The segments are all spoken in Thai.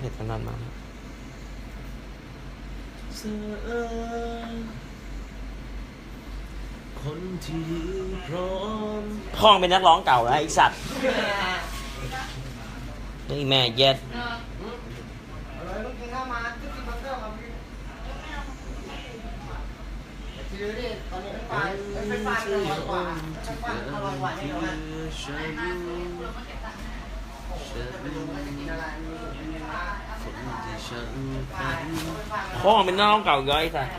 เผ็ดขนาดนั้นเธอคนที่พร้อมพ่องเป็นนักร้องเก่าแล้วไอสัตว์นี่แม่เย็ดซื้อดิตอนนี้เป็นปลาเป็นปลาอร่อยกว่าเป็นปลาอร่อยกว่านี่เหรอ พ่องเป็นน้องเก่าอีกแล้วไอสัตว์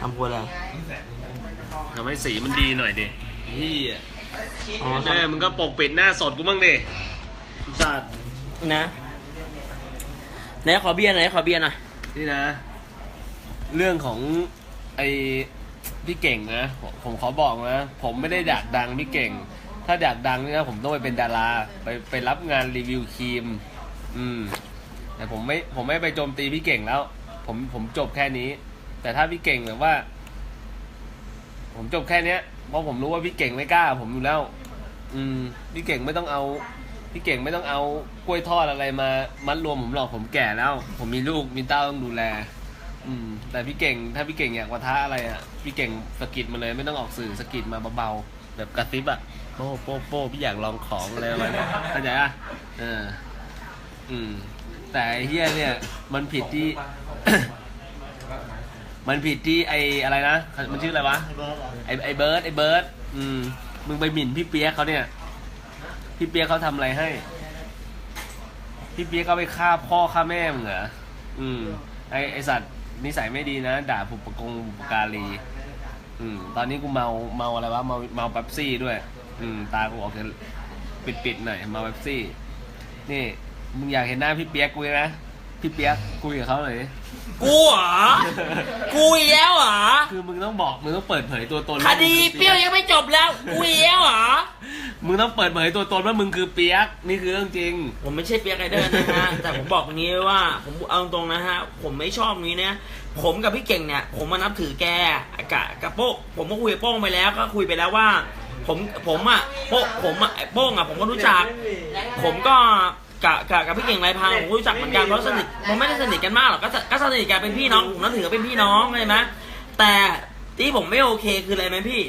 ทำครัวอะไรทำให้สีมันดีหน่อยดิพี่อ๋อแม่มึงก็ปกปิดหน้าสดกูบ้างดิสัตว์นะไหนขอเบียร์หน่อยขอเบียร์หน่อยนี่นะ เรื่องของไอ พี่เก่งนะผมขอบอกนะผมไม่ได้อยากดังพี่เก่ง ถ้าอยากดังนี่นะผมต้องไปเป็นดารา ไปไปรับงานรีวิวครีม อืม แต่ผมไม่ผมไม่ไปโจมตีพี่เก่งแล้ว ผมผมจบแค่นี้ แต่ถ้าพี่เก่งแบบว่า ผมจบแค่เนี้ยเพราะผมรู้ว่าพี่เก่งไม่กล้า ผมอยู่แล้ว อืมพี่เก่งไม่ต้องเอาพี่เก่งไม่ต้องเอากล้วยทอดอะไรมา มัดรวมผมหรอกผมแก่แล้ว ผมมีลูกมีเต้าต้องดูแล อืม แต่พี่เก่งถ้าพี่เก่งอยากปะทะอะไรอะพี่เก่งสะกิดมาเลยไม่ต้องออกสื่อสะกิดมาเบาๆแบบกระซิบอะโป้โป้โป้พี่อยากลองของอะไรประมาณเนี้ยเข้าใจอะเอออืม แต่ไอ้เฮียเนี่ย มันผิดที่ มันผิดที่ไออะไรนะมันชื่ออะไรวะไอไอเบิร์ดไอเบิร์ดอืมมึงไปหมิ่นพี่เปียกเขาเนี่ย พี่เปียกเขาทำอะไรให้ พี่เปียกเขาไปฆ่าพ่อฆ่าแม่มึงเหรออืมไอไอสัตว์ นิสัยไม่ดีนะ ด่าผุปกงบุปการี อืม ตอนนี้กูเมาเมาอะไรวะเมาเมาเป๊ปซี่ด้วย อืม ตากูออกจะปิดปิดๆหน่อยเมาเป๊ปซี่ นี่มึงอยากเห็นหน้าพี่เปียกกูนะพี่เปียกคุยกับเขาหน่อยดิ กูเหรอ กูอีกแล้วเหรอ คือมึงต้องบอกมึงต้องเปิดเผยตัวตนคดีเปรี้ยวยังไม่จบแล้ว กูอีกแล้วเหรอ มึงต้องเปิดเผยตัวตนว่ามึงคือเปียกนี่คือเรื่องจริง ผมไม่ใช่เปียกไรเดอร์นะฮะ แต่ผมบอกตรงนี้ว่า ผมเอาตรงๆนะฮะ ผมไม่ชอบตรงนี้นะ ผมกับพี่เก่งเนี่ย ผมมานับถือแกกับกับโป้งผมก็คุยกับโป้งไปแล้วก็คุยไปแล้วว่า ผมผมอะโป้งผมอะไอ้โป้งอะผมก็รู้จัก ผมก็ กับกับกับพี่เก่งไรพังผมก็รู้จักเหมือนกันเพราะสนิทผมไม่ได้สนิทกันมากหรอกก็สก็สนิทกันเป็นพี่น้องผมนับถือว่าเป็นพี่น้องใช่ไหมแต่ที่ผมไม่โอเคคืออะไรไหมพี่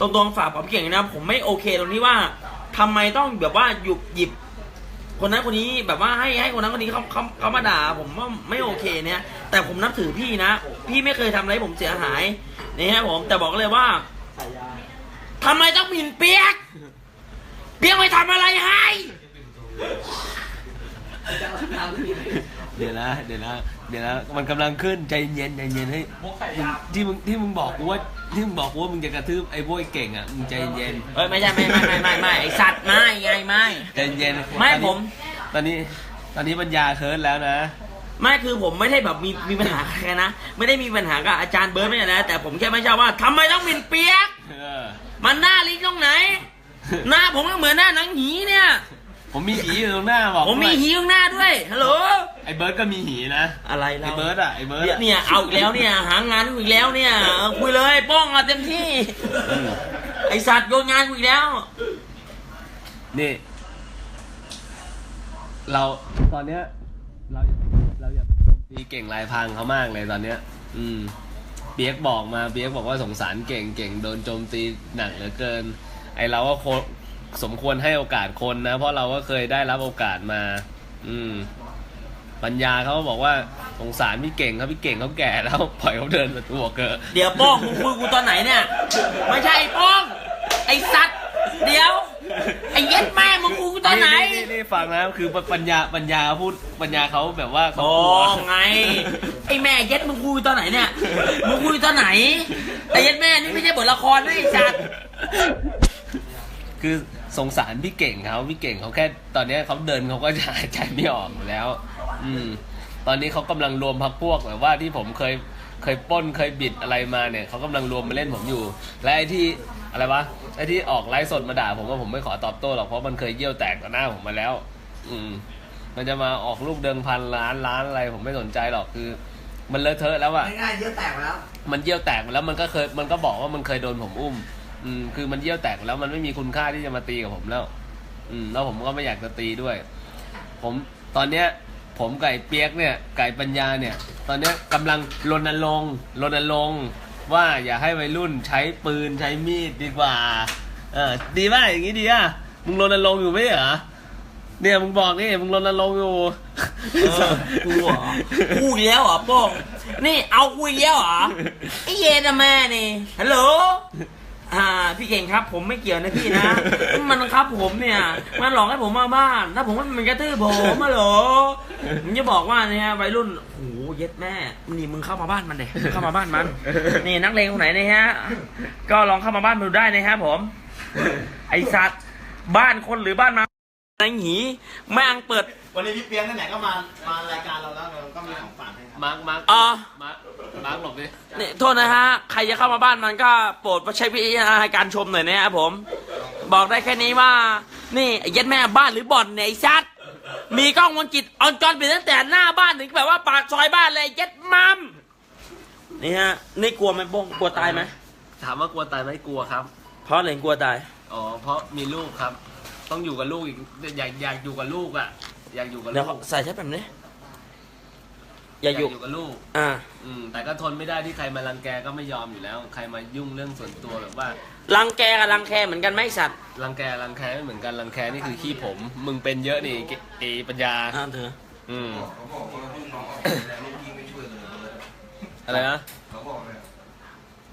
ตรงๆฝากบอกพี่เก่งนะผมไม่โอเคตรงที่ว่าทำไมต้องแบบว่าหยุบหยิบ คนนั้นคนนี้แบบว่าให้ให้คนนั้นคนนี้เขาเขาเขามาด่าผมว่าไม่โอเคเนี่ย แต่ผมนับถือพี่นะ พี่ไม่เคยทำอะไรให้ผมเสียหายนี่ฮะผมแต่บอกเลยว่าทำไมต้องหมิ่นเปียก เปียกไปทำอะไรให้ เดี๋ยวนะเดี๋ยวนะเดี๋ยวนะมันกำลังขึ้นใจเย็นใจเย็นให้มึงที่มึงที่มึงบอกกูว่าที่มึงบอกกูว่ามึงจะกระทืบไอ้พวกไอ้เก่งอะมึงใจเย็นเอ้ยไม่ใช่ไม่ไม่ไม่ไม่ไม่ไอสัตว์ไม่ไงไม่ใจเย็นไม่ตอนนี้ผม ตอนนี้ตอนนี้ปัญญาเคิร์ดแล้วนะไม่คือผมไม่ได้แบบมีมีปัญหากับใครนะ ไม่ได้มีปัญหากับอาจารย์เบิร์ดไม่ใช่นะแต่ผมแค่ไม่ชอบว่าทำไมต้องหมิ่นเปียกเออมันหน้าลิงตรงไหน หน้าผมก็เหมือนหน้าหนังหีเนี่ย ผมมีหีอยู่ตรงหน้าบอกผมมีด้วยหีข้างหน้าด้วยฮัลโหลไอ้เบิร์ดก็มีหีนะอะไรไอ้เรา เบิร์ดอะไอ้เบิร์ดเนี่ยอะเนี่ยเอาอีกแล้วเนี่ยหางานกูอีกแล้วเนี่ยเอาคุยเลยป้องเอาเต็มที่ อืมไอสัตว์โยนงานกูอีกแล้วนี่ เราตอนเนี้ย เราเราอยากโจมตีเก่งลายพังเขามากเลยตอนเนี้ย อืมเปียกบอกมาเปียกบอกว่าสงสารเก่งเก่งโดนโจมตีหนักเหลือเกิน ไอเราก็โค สมควรให้โอกาสคนนะ เพราะเราก็เคยได้รับโอกาสมา อืม ปัญญาเขาก็บอกว่าสงสารพี่เก่งครับพี่เก่งเขาแก่แล้วปล่อยเขาเดินมาตัวเกิดเดี๋ยวป้องมึงคุยกูตอนไหนเนี่ย ไม่ใช่ไอ้ป้อง ไอสัตว์ เดี๋ยว ไอเย็ดแม่มึงคุยกูตอนไหน นี่นี่ฟังนะคือปัญญาปัญญาพูดปัญญาเขาแบบว่าเขาโอ้กลัวไง ไอแม่เย็ดมึงคุยตอนไหนเนี่ย มึงคุยตอนไหน ไอเย็ดแม่นี่ไม่ใช่บทละครนะไอสัตว์ คือ สงสารพี่เก่งเขาพี่เก่งเขาแค่ตอนเนี้ยเขาเดินเขาก็จะหายใจไม่ออกอยู่แล้ว อืม ตอนนี้เขากำลังรวมพักพวกแบบว่าที่ผมเคยเคยปล้นเคยบิดอะไรมาเนี่ยเขากำลังรวมมาเล่นผมอยู่ และไอ้ที่อะไรวะไอ้ที่ออกไลฟ์สดมาด่าผมว่าผมไม่ขอตอบโต้หรอกเพราะมันเคยเยี่ยวแตกต่อหน้าผมมาแล้ว อืม มันจะมาออกลูกเดิมพันล้านล้านอะไร ผมไม่สนใจหรอกคือ มันเลอะเทอะแล้วอะง่ายๆเยอะแตกไปแล้ว มันเยี่ยวแตกมาแล้วมันก็เคยมันก็บอกว่ามันเคยโดนผมอุ้ม อืมคือมันเยี่ยวแตกแล้วมันไม่มีคุณค่าที่จะมาตีกับผมแล้ว อืมแล้วผมก็ไม่อยากจะตีด้วย ผมตอนเนี้ย ผมไก่เปียกเนี่ย ไก่ปัญญาเนี่ย ตอนเนี้ยกำลังรณรงค์รณรงค์ว่าอย่าให้วัยรุ่นใช้ปืนใช้มีดดีกว่า เออดีป่ะอย่างงี้ดีอะมึงรณรงค์อยู่ไหมเหรอเนี่ยมึงบอกนี่มึงรณรงค์อยู่กูเหรอกูอีกแล้วเหรอโป้งนี่เอากูอีกแล้วเหรอไอ้เย็นนะแม่นี่ฮัลโหล อ่าพี่เก่งครับ ผมไม่เกี่ยวนะพี่นะ มันครับผมเนี่ย มันหลอกให้ผมมาบ้าน ถ้าผมว่ามันกระตือผมมาเหรอมึงจะบอกว่าเนี่ยวัยรุ่นโอ้โหเย็ดแม่ นี่มึงเข้ามาบ้านมันเด็เข้ามาบ้านมัน นี่นักเลงคนไหนนะฮะ ก็ลองเข้ามาบ้านมันดูได้นะครับผม ไอสัตว์บ้านคนหรือบ้านมา ไอ้หนีแม่งเปิด วันนี้พี่เปียกไหนๆก็มามารายการเราแล้วเราก็มีของฝากให้ครับมาร์กมาร์กอ่ามาร์กมาร์กหลบดินี่โทษนะฮะ ใครจะเข้ามาบ้านมันก็โปรดใช้วิจารณญาณในการชมหน่อยนะครับผม บอกได้แค่นี้ว่า นี่ไอ้เย็ดแม่บ้านหรือบ่อนเนี่ยไอ้ชัด มีกล้องวงจรปิดออนจอนปิดตั้งแต่หน้าบ้านถึงแบบว่าปากซอยบ้านเลยเย็ดมัมนี่ฮะ นี่กลัวไหมโบ้งกลัวตายไหมถามว่ากลัวตายไหมกลัวครับ เพราะอะไรกลัวตาย อ๋อ เพราะมีลูกครับ ต้องอยู่กับลูกอีกอยากอยากอยู่กับลูกอะ อยากอยู่กับเดี๋ยวลูกใส่ใช้แบบนี้ อย่าอยู่ กับลูก อ่า อืม แต่ก็ทนไม่ได้ที่ใครมารังแกก็ไม่ยอมอยู่แล้ว ใครมายุ่งเรื่องส่วนตัวแบบว่า รังแกกับรังแคเหมือนกันไหมไอ้สัตว์รังแกรังแคไม่เหมือนกันรังแคนี่คือขี้ผม มึงเป็นเยอะนี่เอปัญญา อ่าเถอะอืม เขาบอกว่าลูกน้องออกตัวแรงลูกพี่ไม่ช่วยเลยอะไรนะ เขาบอกเนี่ย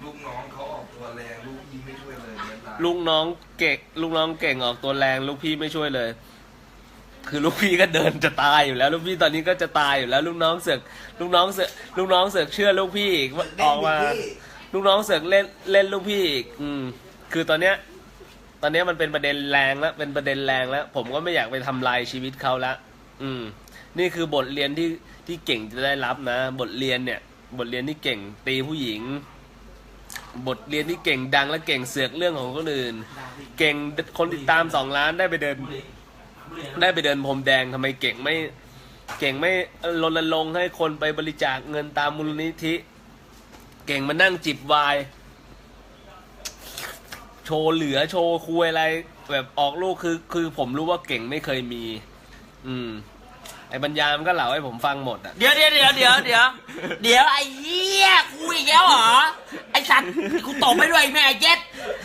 ลูกน้องเขาออกตัวแรงลูกพี่ไม่ช่วยเลยเนี่ยตาย ลูกน้องเก่งลูกน้องเก่งออกตัวแรงลูกพี่ไม่ช่วยเลย คือลูกพี่ก็เดินจะตายอยู่แล้ว ลูกพี่ตอนนี้ก็จะตายอยู่แล้ว ลูกน้องเสือกลูกน้องเสือกลูกน้องเสือกเชื่อลูกพี่อีกว่าออกมา ลูกน้องเสือกเล่นเล่นลูกพี่อีกอืม คือตอนเนี้ย ตอนเนี้ยมันเป็นประเด็นแรงแล้วเป็นประเด็นแรงแล้ว ผมก็ไม่อยากไปทำลายชีวิตเขาละอืม นี่คือบทเรียนที่ที่เก่งจะได้รับนะ บทเรียนเนี่ย บทเรียนที่เก่งตีผู้หญิง บทเรียนที่เก่งดังและเก่งเสือกเรื่องของคนอื่น เก่งคนติดตามสองล้านได้ไปเดิน ได้ไปเดินพรมแดงทำไมเก่งไม่เก่งไม่รณรงค์ให้คนไปบริจาคเงินตามมูลนิธิ เก่งมานั่งจิบไวาย โชว์เหลือโชว์คุยอะไร แบบออกลูกคือ คือผมรู้ว่าเก่งไม่เคยมี อืม ไอ้ปัญญามันก็เล่าให้ผมฟังหมดอะ เดี๋ยวเดี๋ยวเดี๋ยวเดี๋ยวเดี๋ยวเดี๋ยวไอ้เหี้ยกูอีกแล้วเหรอไอ้สัตว์กูตบไม่ด้วยแม่ไอ้เจ็ด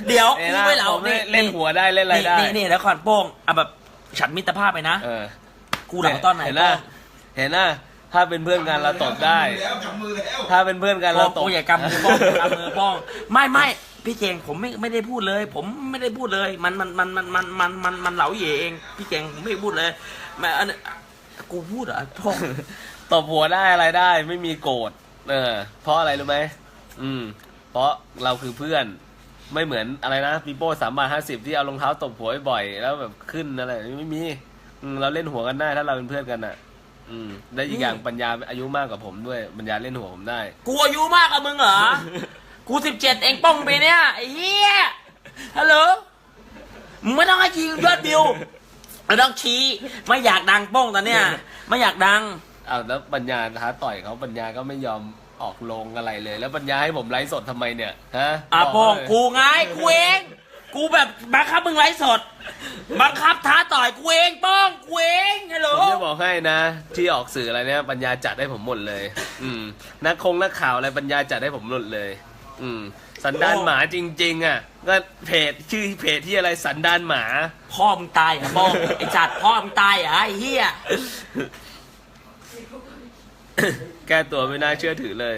เดี๋ยวเอ้ยกูนะไม่เหล่าผมเล่นหัวได้เล่นอะไรได้นี่นี่แล้วขอนโป้งเอาแบบฉันมิตรภาพไปนะเออกูเหล่าตอนไหนเห็นโป้นะงเห็นนะถ้าเป็นเพื่อนกันเราตบได้ แล้วจับมือแล้วถ้าเป็นเพื่อนกันโป้เรางตบกูอย่ากำมือโป้งกำมือโป้งไม่ไม่พี่เจงผมไม่ไม่ได้พูดเลย ผมไม่ได้พูดเลย มันมันมันมันมันมันมันมันเหลาเหยเอง พี่เจงผมไม่ได้พูดเลยแม่อันนี้ กูพูดเหรอะโป้งตบหัวได้อะไรได้ ไม่มีโกรธเออ เพราะอะไรรู้ไหมอืม เพราะเราคือเพื่อนไม่เหมือนอะไรนะปีโป้สามบาทห้าสิบที่เอารองเท้าตบหัวบ่อยๆแล้วแบบขึ้นอะไรไม่มีอืมเราเล่นหัวกันได้ถ้าเราเป็นเพื่อนกันอะ อืมและอีกอย่างปัญญาอายุมากกว่าผมด้วยปัญญาเล่นหัวผมได้ กูอายุมากกว่ามึงเหรอ กูสิบเจ็ดเองป้องไปเนี่ยไอ้เหี้ยฮัลโหลมึงไม่ต้องให้ยิงยอดวิว ไม่ต้องชี้ ไม่อยากดังโป้งตอนเนี้ย ไม่อยากดังเอาแล้วปัญญาท้าต่อยเขาปัญญาก็ไม่ยอมออกลงอะไรเลย แล้วปัญญาให้ผมไลฟ์สดทำไมเนี่ยฮะอะบโป้งเลยกูไงกูเองกูแบบบังคับมึงไลฟ์สดบังคับท้าต่อยกูเองโป้งกูเองฮัลโหลผมจะบอกให้นะ ที่ออกสื่ออะไรเนี่ยปัญญาจัดให้ผมหมดเลย อืมนักคงนักข่าวอะไรปัญญาจัดให้ผมหมดเลย อืม สันดานหมาจริง ๆ อะ ก็เพจชื่อเพจที่อะไรสันดานหมา พ่อมึงตายเหรอะโป้งไอ้จัดพ่อมึงตายเหรอะไอ้เหี้ยแก้ตัวไม่น่าเชื่อถือเลย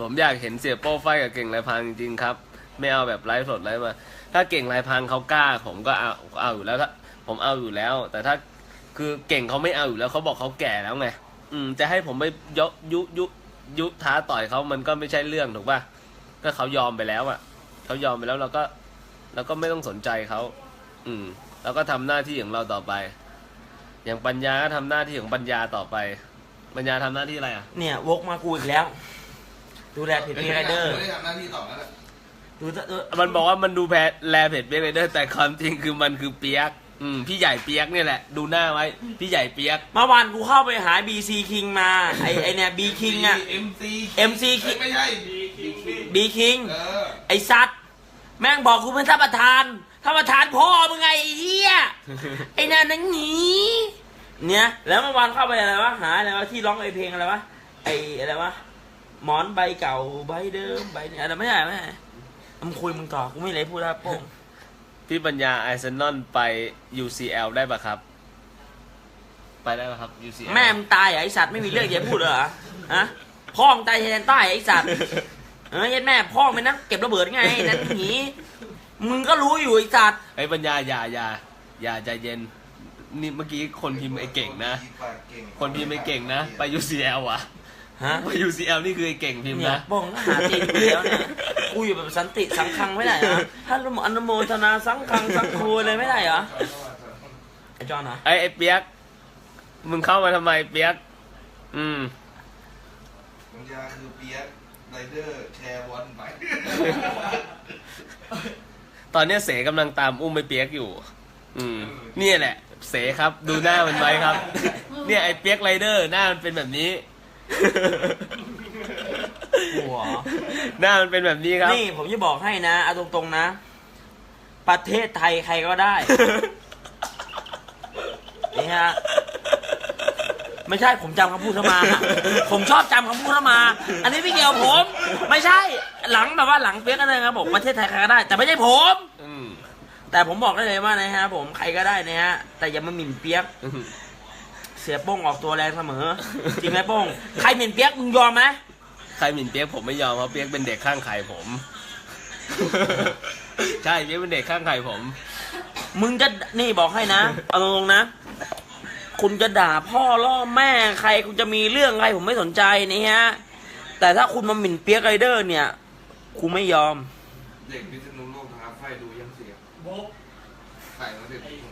ผมอยากเห็นเสียโป้ไฟกับเก่งลายพรางจริงๆครับ ไม่เอาแบบไลฟ์สดไลฟ์มา ถ้าเก่งลายพรางเขากล้า ผมก็เอาเอาอยู่แล้วถ้าผมเอาอยู่แล้ว แต่ถ้าคือเก่งเขาไม่เอาอยู่แล้วเขาบอกเขาแก่แล้วไง อืม จะให้ผมไปยกยุยุยุท้าต่อยเขามันก็ไม่ใช่เรื่องถูกป่ะ ก็เขายอมไปแล้วอะเขายอมไปแล้วเราก็เราก็ไม่ต้องสนใจเขาอืมเราก็ทำหน้าที่ของเราต่อไป อย่างปัญญาก็ทำหน้าที่ของปัญญาต่อไป ปัญญาทำหน้าที่อะไรอะเนี่ยวกมากูอีกแล้ว ดูแลผิดพี่ไรเดอร์ไม่ได้ทำหน้าที่ต่อแล้วแหละดูเถอะเออมันบอกว่ามันดูแพ้แลเผ็ดเปียกเลยเด้อแต่ความจริงคือมันคือเปียก อืมพี่ใหญ่เปียกเนี่ยแหละ ดูหน้าไว้ พี่ใหญ่เปียก เมื่อวานกูเข้าไปหา BC King มา ไอไอเนี่ย B King อะ เอ็มซี MC ไม่ใช่บีคิง B King เออ ไอซัดแม่งบอกกูเป็นท่านประธานท่านประธานพ่อมึงไงไอ้เฮียไอ้นั่นนั่งหนีเนี่ย แล้วเมื่อวานเข้าไปอะไรวะหาอะไรวะที่ร้องไอเพลงอะไรวะไออะไรวะหมอนใบเก่าใบเดิมใบเนี่ยอะไรไม่ใช่ไม่ใช่มึงคุยมึงต่อกูไม่เลยพูดแล้วโป้ง พี่ปัญญาไอเซนอนไป UCL ได้ปะครับ ไปได้ปะครับ UCL แม่มึงตายเหรอไอสัตว์ไม่มีเรื่องจะพูดเหรอฮะพ่อมึงตายแทนใต้ไอสัตว์เออยันแม่พ่อเป็นนักเก็บระเบิดไงนั่นหนีมึงก็รู้อยู่ไอสัตว์ไอ้ปัญญาอย่าอย่าอย่าใจเย็นนี่เมื่อกี้คนพิมพ์ไอ้เก่งนะปากเก่งคนพิมพ์ไอ้เก่งนะ ไป UCL อะ ฮะไป UCL นี่คือไอ้เก่งพิมพ์เนี่ยนะบ้องก็หาตีนกูแล้วเนี่ย กูอยู่แบบสันติสังคังไม่ได้เหรอท่านอนุโมทนาสังคังสังคูเลยไม่ได้เหรอไอจอนเหรอไอ้ไอ้เปียก มึงเข้ามาทำไมเปียก อืม ปัญญาคือเปียกไรเดอร์แชร์บอลไป ตอนเนี้ยเสกำลังตามอุ้มไปเปียกอยู่ อืม เนี่ยแหละ เสครับ ดูหน้ามันไว้ครับ เนี่ยไอ้เปียกไรเดอร์หน้ามันเป็นแบบนี้ หัว หน้ามันเป็นแบบนี้ครับนี่ผมจะบอกให้นะเอาตรงๆนะ ประเทศไทยใครก็ได้ นี่ฮะ ไม่ใช่ผมจำคำพูดเข้ามา ผมชอบจำคำพูดเข้ามา อันนี้ไม่เกี่ยวกับผม ไม่ใช่ หลังแบบว่าหลังเปียกกันเลยครับบอกประเทศไทยใครก็ได้ แต่ไม่ใช่ผม อืมแต่ผมบอกได้เลยว่านะฮะ ผมใครก็ได้นะฮะ แต่อย่ามาหมิ่นเปียก เสียโป้งออกตัวแรงเสมอ จริงไหมโป้ง ใครหมิ่นเปียกมึงยอมไหมใครหมิ่นเปียกผมไม่ยอมเพราะเปียกเป็นเด็กข้างไข่ผม ใช่เปียกเป็นเด็กข้างไข่ผม มึงจะนี่บอกให้นะเอาตรงๆนะ คุณจะด่าพ่อล่อแม่ใครคุณจะมีเรื่องอะไรผมไม่สนใจนี่ฮะ แต่ถ้าคุณมาหมิ่นเปียกไรเดอร์ เนี่ยกูไม่ยอม เด็กพิษณุโลกท้าไฟดูยังเสียใส่มาสิอ๋อ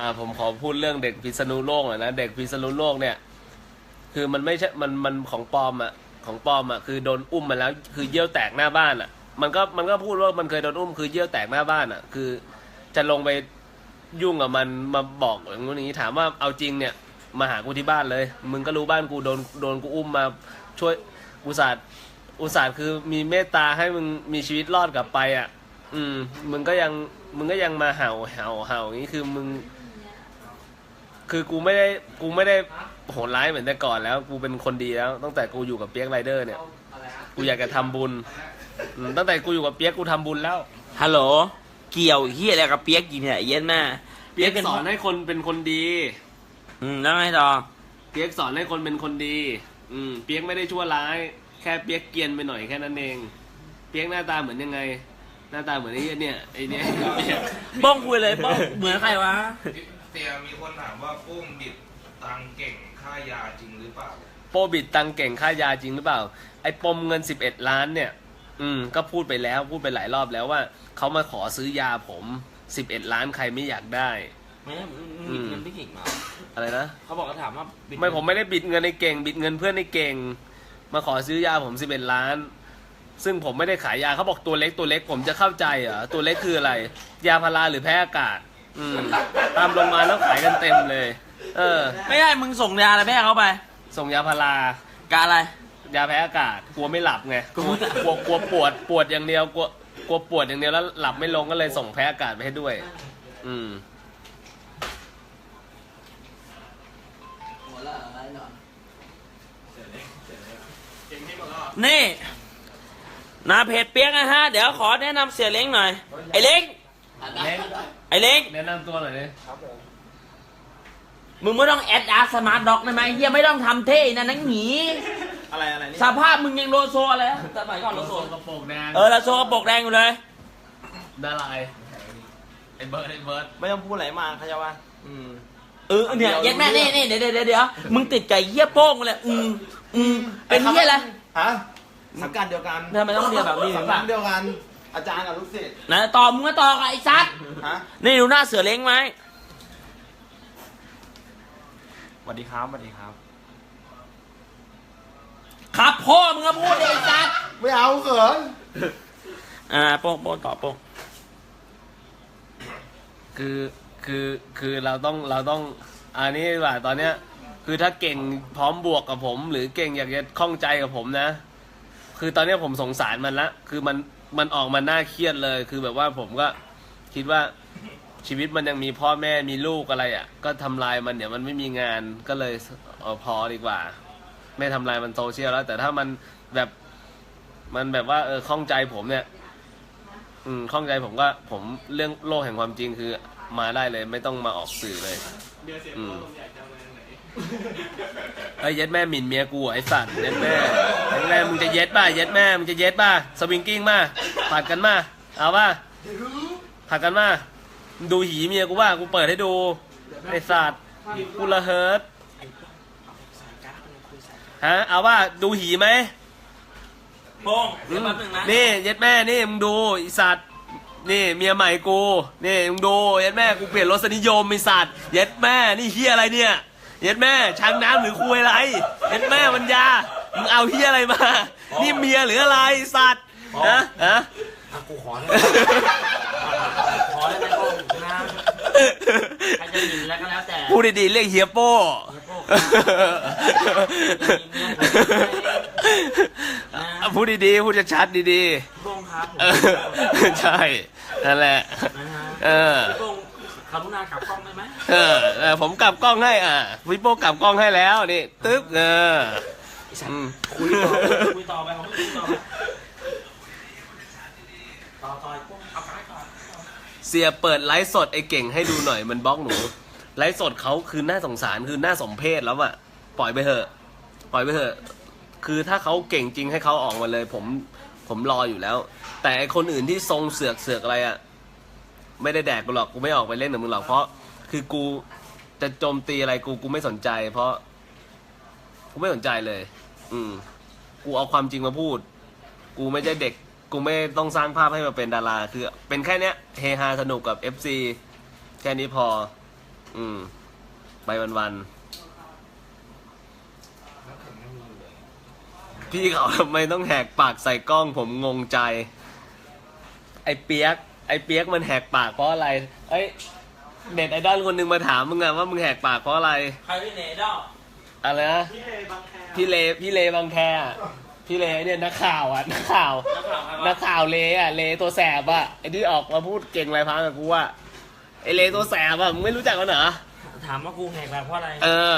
อ่าผมขอพูดเรื่องเด็กพิษณุโลกหน่อยนะเด็กพิษณุโลกเนี่ย คือมันไม่ใช่มันมันของปลอมอะของปลอมอะคือโดนอุ้มมาแล้ว คือเยี่ยวแตกหน้าบ้านอะมันก็มันก็พูดว่ามันเคยโดนอุ้มคือเยี่ยวแตกหน้าบ้านอะคือ จะลงไปยุ่งกับมันมาบอกอย่างนู้นอย่างนี้ถามว่าเอาจริงเนี่ยมาหากูที่บ้านเลย มึงก็รู้บ้านกูโดนโดนกูอุ้มมาช่วยอุตส่าห์อุตส่าห์คือมีเมตตาให้มึงมีชีวิตรอดกลับไปอะ อืม มึงก็ยังมึงก็ยังมาเห่าเห่าเห่าอย่างนี้คือมึง คือกูไม่ได้กูไม่ได้โหดร้ายเหมือนแต่ก่อนแล้ว กูเป็นคนดีแล้ว ตั้งแต่กูอยู่กับเปียกไรเดอร์เนี่ย กูอยากจะทำบุญอืมตั้งแต่กูอยู่กับเปียกกูทำบุญแล้ว ฮัลโหล เกี่ยวเฮียอะไรกับเปียกกี่เนี่ยไอ้เย็นแม่เปียกเป็นสอนให้คนเป็นคนดี อืมแล้วไงต่อเปียกสอนให้คนเป็นคนดี อืม เปียกไม่ได้ชั่วร้าย แค่เปียกเกรียนไปหน่อยแค่นั้นเอง เปียกหน้าตาเหมือนยังไง หน้าตาเหมือนไอ้เนี่ยไอ้เนี่ยเปียกบ้องคุยเลยบ้องเหมือนใครวะ เตียมีคนถามว่าปุ้มบิดตังเก่งค่ายาจริงหรือเปล่า โปบิดตังเก่งค่ายาจริงหรือเปล่า ไอ้ปมเงิน 11 ล้านเนี่ย อืม ก็พูดไปแล้วพูดไปหลายรอบแล้วว่า เขามาขอซื้อยาผม 11 ล้านใครไม่อยากได้ ไม่มึงบิดเงินพี่กิ่งมาอะไรนะ เขาบอกเขาถามว่าบิดไม่ผมไม่ได้บิดเงินในเก่ง บิดเงินเพื่อนในเก่ง มาขอซื้อยาผมสิบเอ็ดล้าน ซึ่งผมไม่ได้ขายยาเขาบอกตัวเล็กตัวเล็กผมจะเข้าใจเหรอตัวเล็กคืออะไร ยาพาราหรือแพ้อากาศ อืมตามโรงงานแล้วขายกันเต็มเลย เออ ไม่ได้มึงส่งยาอะไรแม่ให้เขาไป ส่งยาพารากาอะไร ยาแพ้อากาศกลัวไม่หลับไงกลัวกลัวกลัวปวดปวดอย่างเดียวกลัวกลัวปวดอย่างเดียวแล้วหลับไม่ลงก็เลยส่งแพ้อากาศไปให้ด้วย อืมนี่นาเพจเปียกนะฮะ เดี๋ยวขอแนะนำเสียเล้งหน่อย ไอ้เล้ง เล็กไอ้เล้งแนะนำตัวหน่อยดิมึงไม่ต้องแอดอาร์สมาร์ทด็อกได้ไหมเฮียไม่ต้องทำเท่นะนังหนีอะไรอะไรนี่สภาพมึงยังโลโซอะไรอะสมัยก่อนโลโซ กระโปรงแดงเออโลโซกระปกแดงอยู่เลย ดาลายไอ้เบิร์ดไอ้เบิร์ดไม่ต้องพูดอะไรมากเขาจะว่าอืม เออเนี่ยเย็ดแม่นี่นี่เดี๋ยวเดี๋ยวเดี๋ยวมึงติดไก่เหี้ยโป้งเลยอืมอืมเป็นเหี้ยอะไรฮะสังกัดเดียวกันทำไมต้องเรียนแบบนี้สังกัดเดียวกัน อาจารย์กับลูกศิษย์นะต่อมึงก็ต่อกับไอ้ซัดฮะนี่ดูหน้าเสือเล้งไหมสวัสดีครับสวัสดีครับ ครับพ่อมึงก็พูดดิไอ้ซัดไม่เอาเขินอ่าโป้งโป้งต่อโป้งคือคือคือเราต้องเราต้องอันนี้ดีกว่าตอนเนี้ย คือถ้าเก่งพร้อมบวกกับผม หรือเก่งอยากจะข้องใจกับผมนะ คือตอนเนี้ยผมสงสารมันละคือมัน มันออกมาน่าเครียดเลย คือแบบว่าผมก็คิดว่าชีวิตมันยังมีพ่อแม่มีลูกอะไรอะ่ะ ก็ทำลายมันเดี๋ยวมันไม่มีงานก็เลยเออพอดีกว่า ไม่ทำลายมันโซเชียลแล้ว แต่ถ้ามันแบบมันแบบว่าเออข้องใจผมเนี่ย อืมข้องใจผมก็ผมเรื่องโลกแห่งความจริงคือ มาได้เลย ไม่ต้องมาออกสื่อเลย อืม ไอ้ยเย็ดแม่หมิ่นเมียกูเหรอไอ้สัตว์เย็ดแม่เย็ดแม่มึงจะเย็ดป่ะเย็ดแม่มึงจะเย็ดป่ะสวิงกิ้งป่ะผัดกันป่ะเอาป่ะผัดกันป่ะมึงดูหีเมียกูป่ะกูเปิดให้ดูไอ้สัตว์กูระเฮิร์ตฮะเอาป่ะดูหีไหมโป้งเดี๋ยวแป๊บนึงนะนี่เย็ดแม่นี่มึงดูไอสัตว์นี่เมียใหม่กูนี่มึงดูเย็ดแม่กูเปลี่ยนรสนิยมไอสัตว์เย็ดแม่นี่เฮียอะไรเนี่ย เย็ดแม่ช้างน้ำหรือคุยอะไรเย็ดแม่มันยามึงเอาเฮียอะไรมา นี่เมียหรืออะไรไอ้สัตว์ฮะฮะอะกูขอได้ไหมขอได้ไหมโป้งนะใครจะหมิ่นแล้วก็แล้วแต่พูดดีๆเรียกเฮียโป้เฮียโป้ครับพูดดีๆพูดชัดๆดีโป้งครับผมๆเออใช่นั่นแหละ นะฮะเออโป้ง คารุณากลับกล้องได้ไหมเออเออผมกลับกล้องให้อะวิโป้กลับกล้องให้แล้วนี่ตึ๊บเออไอ้สัตอืว์มคุยต่อคุยต่อไปผมคุยต่อไปต่อต่อไอ้โป้งเอาไปก่อนเสียเปิดไลฟ์สดไอ้เก่งให้ดูหน่อยมันบล็อกหนูไลฟ์สดเขาคือน่าสงสารคือน่าสมเพชแล้วอะปล่อยไปเถอะ ปล่อยไปเถอะ คือถ้าเขาเก่งจริงให้เขาออกมาเลย ผมผมรออยู่แล้ว แต่ไอคนอื่นที่ทรงเสือกเสือกอะไรอะ ไม่ได้แดกกูหรอกกูไม่ออกไปเล่นกับมึงหรอกเพราะ คือกูจะโจมตีอะไรกูกูไม่สนใจ เพราะ กูไม่สนใจเลย อืม กูเอาความจริงมาพูด กูไม่ใช่เด็ก กูไม่ต้องสร้างภาพให้มาเป็นดารา คือ เป็นแค่เนี้ยเฮฮาสนุกกับ FC แค่นี้พอ อืม ไปวันๆพี่เขาทำไมต้องแหกปากใส่กล้องผมงงใจ ไอ้เปียก ไอ้เปียกมันแหกปากเพราะอะไรเอ้ยเน็ตไอดอลคนหนึงมาถามมึงอะว่ามึงแหกปากเพราะอะไร ใครที่เนดอลอะไรนะพี่เลพี่เลบางแคอะพี่เลเนี่ยนักข่าวอะนักข่าว นักข่าวใครนัวะกข่าวเลอะเลตัวแสบอะไอ้ที่ออกมาพูดเก่งไรพังกับกูอะไอ้เลตัวแสบอะมึงไม่รู้จักกันเหรอถามว่ากูแหกแบบเพราะอะไร เออ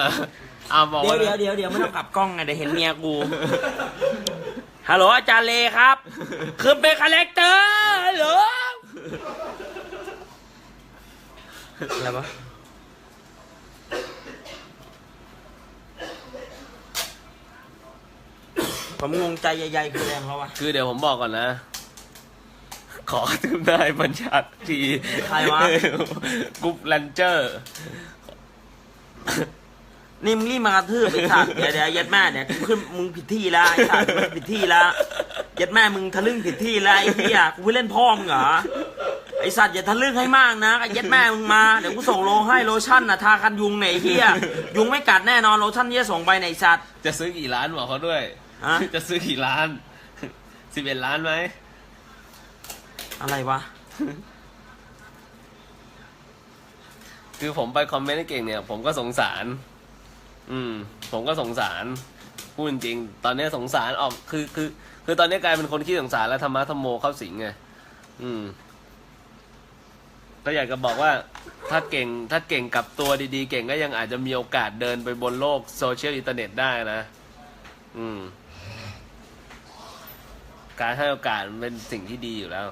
เอาบอกเดี๋ยวว่าเดี๋ยวเดี๋ยวเดี๋ยวไม่ต้องกลับกล้องไงเดี๋ยวเห็นเมียกูฮัลโหลอาจารย์เลครับ คือเป็นคาแรคเตอร์ฮัลโหลอะไรวะผมงงใจใหญ่ๆคือแรงเขาวะคือเดี๋ยวผมบอกก่อนนะ ขอถึงได้บัญชัดทีใครวะ กรุ๊ปแลนเจอร์ นี่มึงรีบมากระทืบไอ้สัตว์เดี๋ยวเดี๋ยวยัดแม่เดี๋ยวขึ้นมึงผิดที่แล้วไอ้สัตว์มึงผิดที่แล้วยัดแม่มึงทะลึ่งผิดที่แล้วไอ้เหี้ยกูเพิ่งเล่นพ่อมึงเหรอไอ้สัตว์อย่าทะลึ่งให้มากนะไอ้ยัดแม่มึงมาเดี๋ยวกูส่งโลให้โลชั่นน่ะทากันยุงไหนยไอ้เหี้ยยุงไม่กัดแน่นอนโลชั่นที่จะส่งไปในยไอ้สัตว์ จะซื้อกี่ล้านบอกเขาด้วย ฮะ จะซื้อกี่ล้าน สิบเอ็ดล้านไหม อะไรวะ คือผมไปคอมเมนต์ให้เก่งเนี่ย ผมก็สงสาร อืม ผมก็สงสารพูดจริงๆตอนนี้สงสารออกคือคือ คือตอนนี้กลายเป็นคนขี้สงสารแล้วธรรมะธรรมโมเข้าสิงไงอืม ก็อยากจะบอกว่า ถ้าเก่ง ถ้าเก่งกลับตัวดีๆ เก่งก็ยังอาจจะมีโอกาสเดินไปบนโลกโซเชียลอินเทอร์เน็ตได้นะ อืม การให้โอกาสมันเป็นสิ่งที่ดีอยู่แล้ว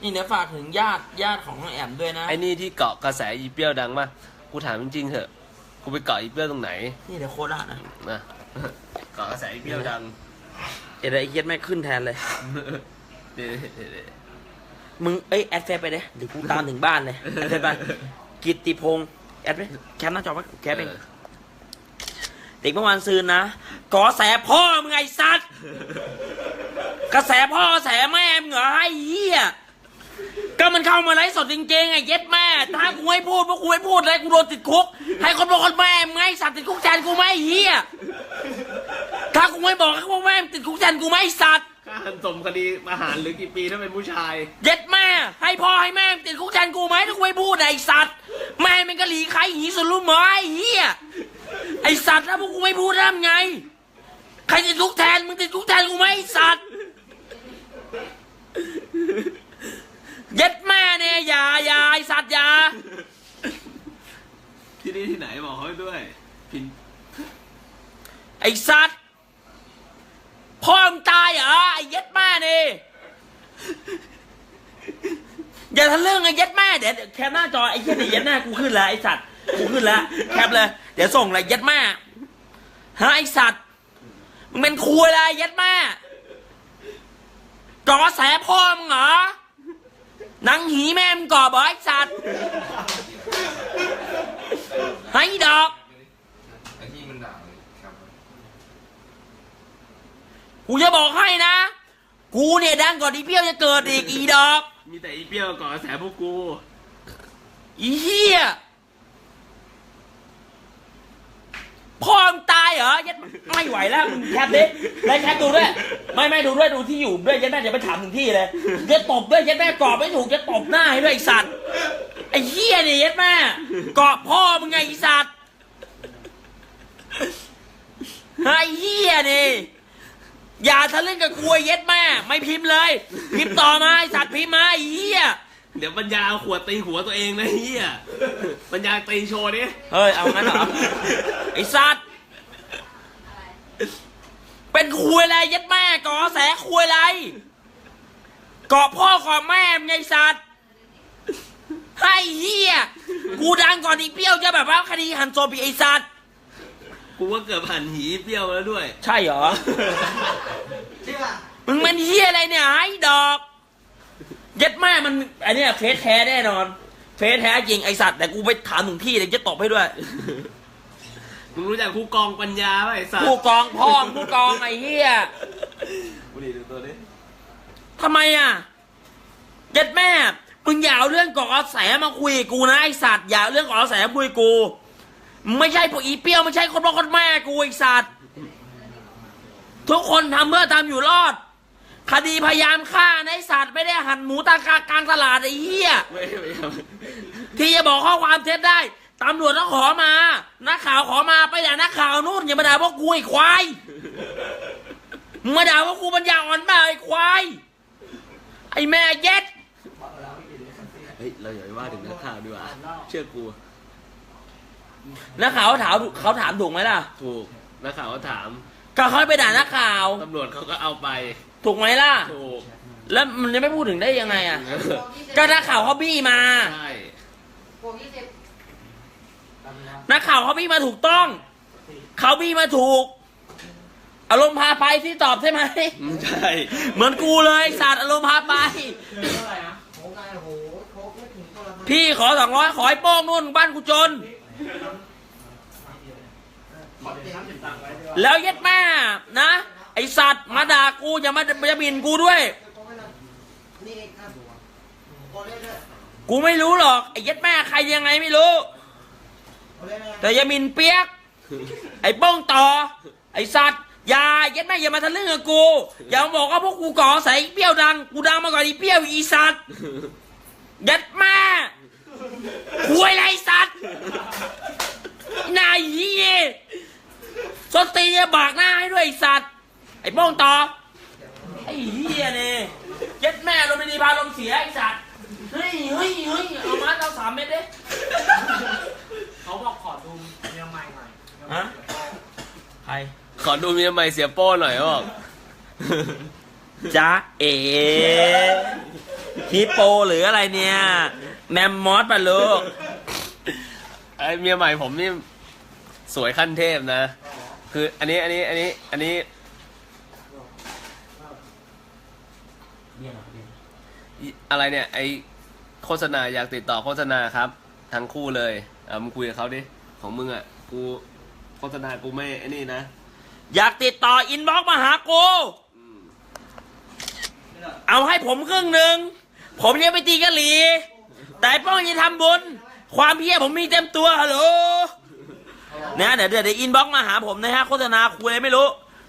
นี่เดี๋ยวฝากถึงญาติญาติของน้องแอมด้วยนะ ไอ้นี่ที่เกาะกระแสอีเปรี้ยวดังป่ะกู ถามจริงๆเถอะ กูไปเกาะอีเปรี้ยวตรงไหนนี่เดี๋ยวโคราชนะนะเกาะกระแสอีเปรี้ยวดัง เดี๋ยวไอ้เหี้ย็ดไม่ขึ้นแทนเลย เดี๋ยวเดี๋ยวเดี๋ยวมึง เอ้ย แอดเฟซไปเลยเดี๋ยวกูตามถึงบ้านเลยแอดเฟซไปกิตติพงศ์แอดไปแคปหน้าจอไว้แคปเองเออเด็กเมื่อวานซืนนะกอแสพ่อมึงไอ้สัตว์กระแสพ่อกระแสแม่มึงเหรอไอ้เหี้ย ก็มันเข้ามาไลฟ์สดจริงๆไอ้เย็ดแม่ ถ้ากูไม่พูดพวกกูไม่พูดเลยกูโดนติดคุก ให้คนบอกคนแม่มึงไอ้สัตว์ติดคุกแทนกูไหมไอ้เหี้ยถ้ากูไม่บอกให้พวกแม่มึงติดคุกแทนกูไหมไอ้สัตว์ ค่าหันสมคดีอาหารหรือกี่ปีถ้าเป็นผู้ชาย เย็ดแม่ ให้พ่อให้แม่มึงติดคุกแทนกูไหมถ้ากูไม่พูดไอ้สัตว์ แม่มันก็หลีใครหีสุดรู้ไหมไอ้เหี้ยไอ้สัตว์แล้วพวกกูไม่พูดทำไงรติดคุกแทนมึงติดคุกแทนกูไหมไอ้สัตว์ เย็ดแม่เนี่ยอย่าอย่าไอสัตว์อย่าที่นี่ที่ไหนบอกเขาด้วย พินไอสัตว์พ่อมึงตายเหรอไอเย็ดแม่นี่อย่าทะลึ่งไอเย็ดแม่เดี๋ยวเดี๋ยวแคปหน้าจอไอเหี้ยนี่เย็ดแม่กูขึ้นแล้วไอสัตว์กูขึ้นแล้วแคปเลยเดี๋ยวส่งเลยเย็ดแม่ฮะไอสัตว์มึงเป็นครูอะไรเย็ดแม่ก่อแสพ่อมึงเหรอห นังหีแม่มึงก่อบ่ไอสัตว์ให้ดอกไอ้ที่มันด่าเลยครับกูจะบอกให้นะ กูเนี่ยดังก่อนที่เปรี้ยวจะเกิดอีกอีดอก มีแต่อีเปรี้ยวก่อนกระแสพวกกู อีเหี้ยพ่อมึงตาย เหรอยัดไม่ไหวแล้วมึงแคปดิแล้วแคปดูด้วย ไม่ไม่ดูด้วยดูที่อยู่ด้วยยัดแม่จะไปถามถึงที่เลยจะตบด้วยยัดแม่กรอบไม่ถูกจะตบหน้าให้ด้วยไอสัตว์ไอเหี้ยเนี่ยยัดแม่กรอบพ่อมึงไงไอสัตว์ไอเหี้ยนี่อย่าทะลึ่งกับกูไอ้เย็ดแม่ไม่พิมพ์เลย พิมพ์ต่อมาไอสัตว์พิมพ์มาไอ้เหี้ยเดี๋ยวปัญญาเอาขวดตีหัวตัวเองนะเฮียปัญญาตีโชว์ดิ เฮ้ย เอางั้นเหรอ ไอ้สัตว์ เป็นคุยอะไรยัดแม่ก่อแสคุยอะไรก่อพ่อก่อแม่มึงไงสัตว์ให้เฮียกูดังก่อนอีเปรี้ยวจะแบบว่าคดีหันศพอีกไอ้สัตว์กูว่าเกือบหันหีเปรี้ยวแล้วด้วย ใช่เหรอจริงอะมึงเป็นเฮียอะไรเนี่ยไอ้ดอกยัดแม่มันอันเนี้ยเฟซแท้แน่นอน เฟซแท้จริงไอสัตว์แต่กูไปถามถึงที่เลยจะตบให้ด้วย มึงรู้จักครูกองปัญญาป่ะไอ้สัสผู้กองพ่อมผู้กองไอ้เฮียบุหรี่ดูตัวดิทำไมอะเย็ดแม่มึงอย่าเอาเรื่องก่อแสมาคุยกับกูนะไอสัตว์อย่าเอาเรื่องก่อแสมาคุยกับกูมึงไม่ใช่พวกอีเปรี้ยวไม่ใช่คนพ่อคนแม่กูไอสัตว์ทุกคนทำเพื่อทำอยู่รอด คดีพยายามฆ่านะไอสัตว์ไม่ได้หั่นหมูตากากลางตลาดไอ้เหี้ยไม่ไม่เอาที่จะบอกข้อความเท็จได้ ตำรวจต้องขอมา นักข่าวขอมาไปด่านักข่าวนู่นอย่ามาด่าพวกกูไอ้ควายมึงมาด่าพวกกูปัญญาอ่อนเปล่าไอ้ควาย ไอ้แม่เย็ด เฮ้ย เราอย่าไปว่าถึงนักข่าวดีกว่า เชื่อกู นักข่าวเขาถามเขาถามถูกไหมล่ะ ถูก นักข่าวก็ถาม ก็เขาไปด่านักข่าว ตำรวจเขาก็เอาไป ถูกไหมล่ะ ถูก แล้วมันจะไม่พูดถึงได้ยังไงอะ ก็นักข่าวเขาบี้มา ใช่ บวกยี่สิบ นักข่าวเขาบี้มาถูกต้อง เขาบี้มาถูก อารมณ์พาไปที่ตอบใช่ไหม ใช่เหมือนกูเลยสัตว์อารมณ์พาไปโอ้ไงโอ้โหโค้กไม่ถึงคนละพี่ขอสองร้อยขอให้โป้งนู่นบ้านกูจน แล้วเย็ดแม่นะ ไอสัตว์มาด่ากูอย่ามาจะบินกูด้วยโค้กไม่ละนี่เองครับโค้กเล่นเลยกูไม่รู้หรอก ไอเย็ดแม่ใครยังไงไม่รู้ แต่อย่ามินเปียก ไอ้โป้งต่อ ไอ้สัตว์อย่าเย็ดแม่อย่ามาทะลึ่งกับกู อย่ามาบอกว่าพวกกูก่อใส่เปรี้ยวดัง กูดังมาก่อนอีเปรี้ยวอีสัตว์เย็ดแม่คุยอะไรไอ้สัตว์นายเฮียสนตีนจะบากหน้าให้ด้วยไอ้สัตว์ ไอ้โป้งต่อ ไอ้เฮียเนี่ยเย็ดแม่ลมณ์ดีพาลมณ์เสียไอ้สัตว์ เฮ้ยเฮ้ยเฮ้ยเอามาเอาสามเม็ดดิ เขาบอกขอดูเมียใหม่ใหม่ฮะ ใครขอดูเมียใหม่เสียโป้หน่อยเขาบอก จ๊ะเอ๋ฮิปโปหรืออะไรเนี่ย แมมมอสปะลูก ไอเมียใหม่ผมนี่สวยขั้นเทพนะ คืออันนี้อันนี้อันนี้อันนี้อิอะไรเนี่ย ไอโฆษณาอยากติดต่อโฆษณาครับ ทั้งคู่เลยอะมึงคุยกับเขาดิ ของมึงอะ กูโฆษณากูไม่ไอ้นี่นะ อยากติดต่ออินบ็อกมาหากู เอาให้ผมครึ่งหนึ่ง ผมจะไปตีกะหรี่แต่ป้องจะทำบุญ ความเพียรผมมีเต็มตัวฮัลโหลเนี่ยเดี๋ยวเดี๋ยวอินบ็อกมาหาผมนะฮะโฆษณาคุยอะไรไม่รู้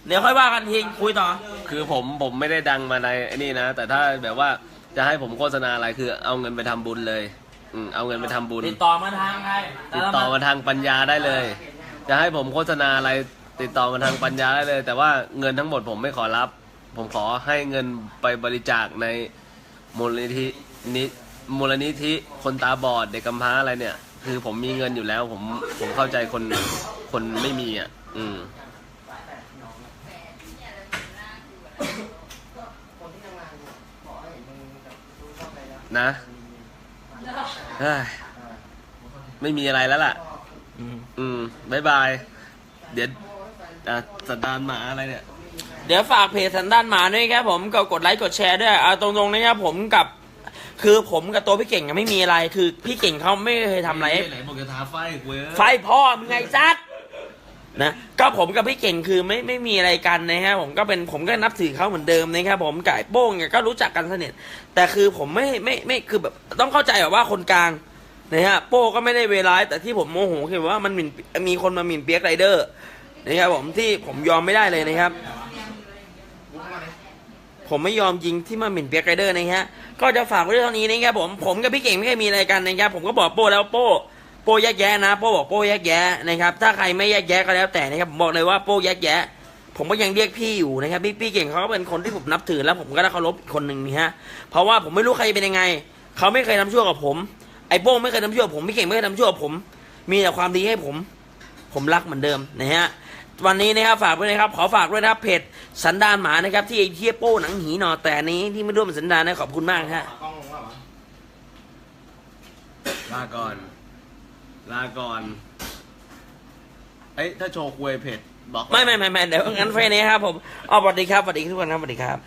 เดี๋ยวค่อยว่ากันทีคุยต่อ คือผมผมไม่ได้ดังมาในไอ้นี่นะ แต่ถ้าแบบว่าจะให้ผมโฆษณาอะไรคือเอาเงินไปทำบุญเลย อืมเอาเงินไปทำบุญ ติดต่อมาทางใครติดต่อมาทางปัญญาได้เลย จะให้ผมโฆษณาอะไรติดต่อมาทางปัญญาได้เลย แต่ว่าเงินทั้งหมดผมไม่ขอรับ ผมขอให้เงินไปบริจาคในมูลนิธินิมูลนิธิคนตาบอดเด็กกำพร้าอะไรเนี่ย คือผมมีเงินอยู่แล้ว ผมผมเข้าใจคนคนไม่มีอะ อืมคนที่ทำงานอยู่บอกให้มึงแบบดูชอบอะไรแล้วนะ เฮ้ยไม่มีอะไรแล้วล่ะ อืมอืมบายบาย เดี๋ยวอะสันดานหมาอะไรเนี่ย เดี๋ยวฝากเพจสันด้านหมาด้วยครับผมก็กดไลค์กดแชร์ด้วยเอาตรงๆนะครับผมกับ คือผมกับตัวพี่เก่งอะไม่มีอะไร คือพี่เก่งเขาไม่เคยทำอะไรให้ไหนบอกจะท้าไฟกูเอ้ย ไฟพ่อมึงไงซัด นะก็ผมกับพี่เก่งคือไม่ไม่มีอะไรกันนะฮะผมก็เป็นผมก็นับถือเขาเหมือนเดิมนะครับผมไอ้โป้งเนี่ยก็รู้จักกันสนิทแต่คือผมไม่ไม่ไม่คือแบบต้องเข้าใจแบบว่าคนกลางนะฮะโป้ก็ไม่ได้เวร้ายแต่ที่ผมโมโหคือว่ามันหมิ่นมีคนมาหมิ่นเปียกไรเดอร์นะครับผมที่ผมยอมไม่ได้เลยนะครับ ผมไม่ยอมจริงที่มาหมิ่นเปียกไรเดอร์นะฮะก็จะฝากไว้เท่านี้นะครับผมผมกับพี่เก่งไม่เคยมีอะไรกันนะครับผมก็บอกโป้แล้วโป้ โป้แยกแยะนะโป้บอกโป้แยกแยะนะครับ ถ้าใครไม่แยกแยะก็แล้วแต่นะครับผมบอกเลยว่าโป้แยกแยะ ผมก็ยังเรียกพี่อยู่นะครับพี่พี่เก่งเขาก็เป็นคนที่ผมนับถือแล้วผมก็ได้เคารพอีกคนหนึ่งนี่ฮะเพราะว่าผมไม่รู้ใครเป็นยังไงเขาไม่เคยทำชั่วกับผมไอ้โป้งไม่เคยทำชั่วผมพี่เก่งไม่เคยทำชั่วผม มีแต่ความดีให้ผม ผมรักเหมือนเดิมนะฮะวันนี้นะครับฝากด้วยนะครับขอฝากด้วยนะครับเพจสันดานหมานะครับ ที่ไอ้เทียโป้หนังหีหนอแต่นี้ที่ไม่ร่วมสันดานนะขอบคุณมากฮะกล้องลงว่าวะลาก่อน ลาก่อนเอ้ยถ้าโชว์คุยเผ็ดบอก ไม่ไม่ไม่ไม่เดี๋ยวงั้นเฟรนี้ครับผมอ๋อสวัสดีครับสวัสดีทุกคนครับสวัสดีครับ